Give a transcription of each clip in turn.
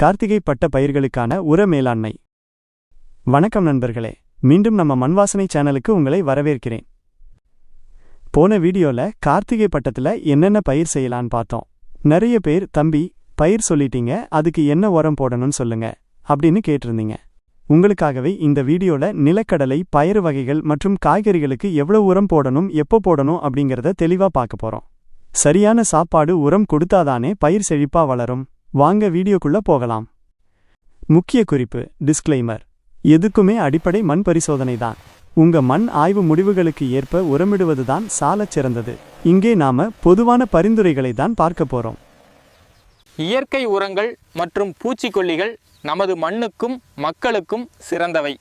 கார்த்திகை பட்ட பயிர்களுக்கான உர மேலாண்மை. வணக்கம் நண்பர்களே. மீண்டும் நம்ம மண்வாசனை சேனலுக்கு உங்களை வரவேற்கிறேன். போன வீடியோல கார்த்திகை பட்டத்துல என்னென்ன பயிர் செய்யலான்னு பார்த்தோம். நிறைய பேர் தம்பி பயிர் சொல்லிட்டீங்க அதுக்கு என்ன உரம் போடணும்னு சொல்லுங்க அப்படின்னு கேட்டிருந்தீங்க. உங்களுக்காகவே இந்த வீடியோல நிலக்கடலை பயிறு வகைகள் மற்றும் காய்கறிகளுக்கு எவ்வளவு உரம் போடணும் எப்போ போடணும் அப்படிங்கறத தெளிவா பார்க்க போறோம். சரியான சாப்பாடு உரம் கொடுத்தாதானே பயிர் செழிப்பா வளரும். வாங்க வீடியோக்குள்ள போகலாம். முக்கிய குறிப்பு டிஸ்க்ளைமர் எதுக்குமே அடிப்படை மண் பரிசோதனை தான் உங்க மண் ஆய்வு முடிவுகளுக்கு ஏற்ப உரமிடுவதுதான் சாலச் சிறந்தது. இங்கே நாம பொதுவான பரிந்துரைகளை தான் பார்க்க போறோம். இயற்கை உரங்கள் மற்றும் பூச்சிக்கொல்லிகள் நமது மண்ணுக்கும் மக்களுக்கும் சிறந்தவை.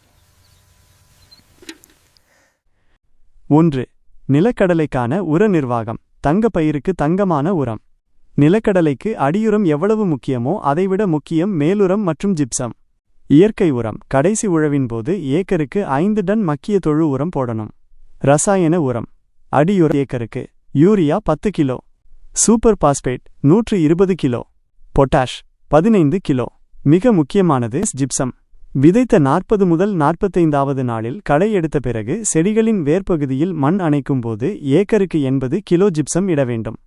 ஒன்று நிலக்கடலைக்கான உர நிர்வாகம். தங்க பயிருக்கு தங்கமான உரம். நிலக்கடலைக்கு அடியுரம் எவ்வளவு முக்கியமோ அதைவிட முக்கியம் மேலுரம் மற்றும் ஜிப்சம். இயற்கை உரம் கடைசி உழவின் போது ஏக்கருக்கு ஐந்து டன் மக்கிய தொழு உரம் போடணும். ரசாயன உரம். அடியுர ஏக்கருக்கு யூரியா பத்து கிலோ. சூப்பர் பாஸ்பேட் நூற்று இருபது கிலோ. பொட்டாஷ் பதினைந்து கிலோ. மிக முக்கியமானது ஜிப்சம். விதைத்த நாற்பது முதல் நாற்பத்தைந்தாவது நாளில் களை எடுத்த பிறகு செடிகளின் வேர்ப்பகுதியில் மண் அணைக்கும் போது ஏக்கருக்கு எண்பது கிலோ ஜிப்சம் இட வேண்டும்.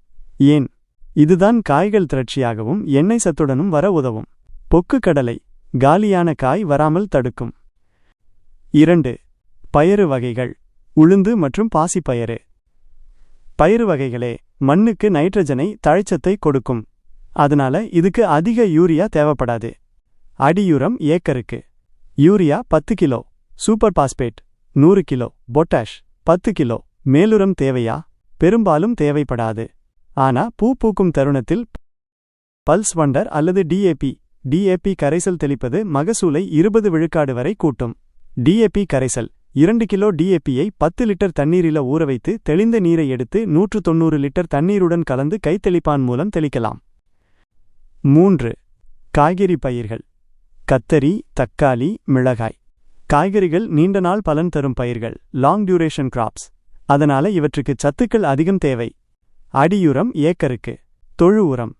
ஏன்? இதுதான் காய்கள் திரட்சியாகவும் எண்ணெய் சத்துடனும் வர உதவும். பொக்கு கடலை காலியான காய் வராமல் தடுக்கும். இரண்டு பயறு வகைகள் உளுந்து மற்றும் பாசிப்பயறு. பயிறு வகைகளே மண்ணுக்கு நைட்ரஜனை தழைச்சத்தை கொடுக்கும். அதனால இதுக்கு அதிக யூரியா தேவைப்படாது. அடியுரம் ஏக்கருக்கு. யூரியா பத்து கிலோ. சூப்பர் பாஸ்பேட் நூறு கிலோ. பொட்டாஷ் பத்து கிலோ. மேலுரம் தேவையா? பெரும்பாலும் தேவைப்படாது. ஆனா பூ பூக்கும் தருணத்தில் பல்ஸ் வண்டர் அல்லது டிஏபி டிஏபி கரைசல் தெளிப்பது மகசூலை இருபது விழுக்காடு வரை கூட்டும். டிஏபி கரைசல் இரண்டு கிலோ டிஏபியை பத்து லிட்டர் தண்ணீரில ஊற வைத்து தெளிந்த நீரை எடுத்து நூற்று தொண்ணூறு லிட்டர் தண்ணீருடன் கலந்து கைத்தெளிப்பான் மூலம் தெளிக்கலாம். மூன்று காய்கறி பயிர்கள். கத்தரி தக்காளி மிளகாய். காய்கறிகள் நீண்ட நாள் பலன் தரும் பயிர்கள் லாங் டியூரேஷன் கிராப்ஸ் அதனால இவற்றுக்கு சத்துக்கள் அதிகம் தேவை. அடியுரம் ஏக்கருக்கு. தொழு உரம்.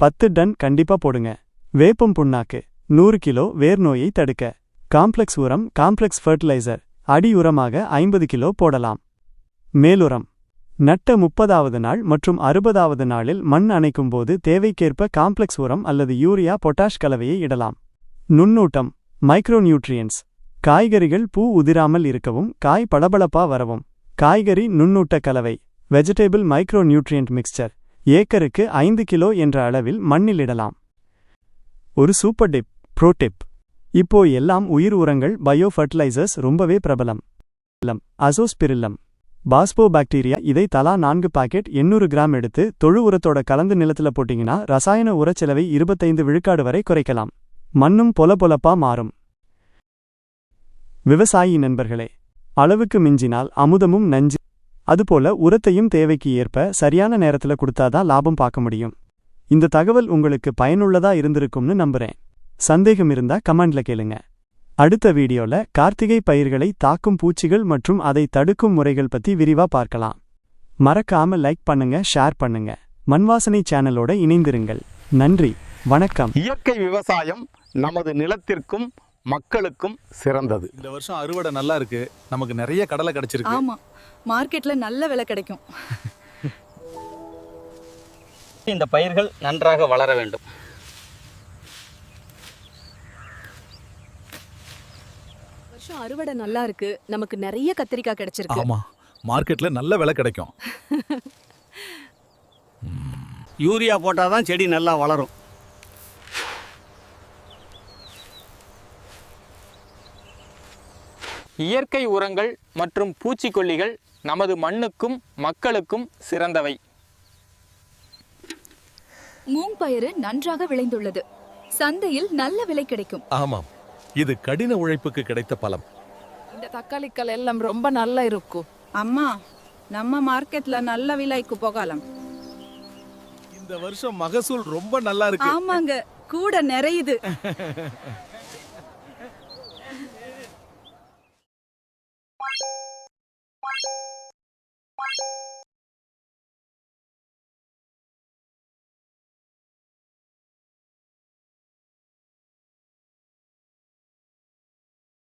பத்து டன் கண்டிப்பா போடுங்க. வேப்பம் புண்ணாக்கு. நூறு கிலோ வேர் நோயை தடுக்க. காம்ப்ளெக்ஸ் உரம் காம்ப்ளெக்ஸ் ஃபர்டிலைசர். அடி உரமாக ஐம்பது கிலோ போடலாம். மேலுரம். நட்ட முப்பதாவது நாள் மற்றும் அறுபதாவது நாளில் மண் அணைக்கும் போது தேவைக்கேற்ப காம்ப்ளெக்ஸ் உரம் அல்லது யூரியா பொட்டாஷ் கலவையை இடலாம். நுண்ணூட்டம். மைக்ரோநியூட்ரியன்ஸ். காய்கறிகள் பூ உதிராமல் இருக்கவும் காய் பளபளப்பா வரவும். காய்கறி நுண்ணூட்ட கலவை. வெஜிடபிள் மைக்ரோநியூட்ரியன்ட் மிக்சர் ஏக்கருக்கு ஐந்து கிலோ என்ற அளவில் மண்ணில் இடலாம் ஒரு சூப்பர் டிப் ப்ரோடிப் இப்போ எல்லாம் உயிர் உரங்கள் பயோ ஃபர்டிலைசர்ஸ் ரொம்பவே பிரபலம். அசோஸ்பிரில்லம். பாஸ்போ பாக்டீரியா இதை தலா நான்கு பாக்கெட் எண்ணூறு கிராம் எடுத்து தொழு உரத்தோட கலந்து நிலத்துல போட்டீங்கன்னா ரசாயன உரச் செலவை இருபத்தைந்து விழுக்காடு வரை குறைக்கலாம். மண்ணும் பொல பொலப்பா மாறும். விவசாயி நண்பர்களே அளவுக்கு மிஞ்சினால் அமுதமும் நஞ்சு அதுபோல உரத்தையும் தேவைக்கு ஏற்ப சரியான நேரத்துல கொடுத்தாதான் லாபம் பார்க்க முடியும். இந்த தகவல் உங்களுக்கு பயனுள்ளதா இருந்திருக்கும்னு நம்புறேன். சந்தேகம் இருந்தா கமெண்ட்ல கேளுங்க. அடுத்த வீடியோல கார்த்திகை பயிர்களை தாக்கும் பூச்சிகள் மற்றும் அதை தடுக்கும் முறைகள் பத்தி விரிவா பார்க்கலாம். மறக்காம லைக் பண்ணுங்க ஷேர் பண்ணுங்க. மண்வாசனை சேனலோட இணைந்திருங்கள். நன்றி வணக்கம். இயற்கை விவசாயம் நமது நிலத்திற்கும் மக்களுக்கும் சிறந்தது. இந்த வருஷம் அறுவடை நல்லா இருக்கு. நமக்கு நிறைய கடலை கிடைச்சிருக்கு. ஆமா. மார்க்கெட்ல நல்ல விலை கிடைக்கும். இந்த பயிர்கள் நன்றாக வளர வேண்டும். வருஷம் அறுவடை நல்லா இருக்கு. நமக்கு நிறைய கத்திரிக்காய் கிடைச்சிருக்கு. ஆமா. மார்க்கெட்ல நல்ல விலை கிடைக்கும். யூரியா போட்டால் தான் செடி நல்லா வளரும். இயற்கை உரங்கள் மற்றும் பூச்சிக்கொல்லிகள் நமது மண்ணுக்கும் மக்களுக்கும் சிறந்தவை. மூங் பயிறு நன்றாக விளைந்துள்ளது. சந்தையில் நல்ல விலை கிடைக்கும். ஆமாம். இது கடின உழைப்புக்கு கிடைத்த பலம் இந்த தக்காளிக்கள் எல்லாம் ரொம்ப நல்லா இருக்கும் அம்மா நம்ம மார்க்கெட்ல நல்ல விலைக்கு போகலாம். இந்த வருஷம் மகசூல் ரொம்ப நல்லா இருக்கு. ஆமாங்க. கூட நிறையுது.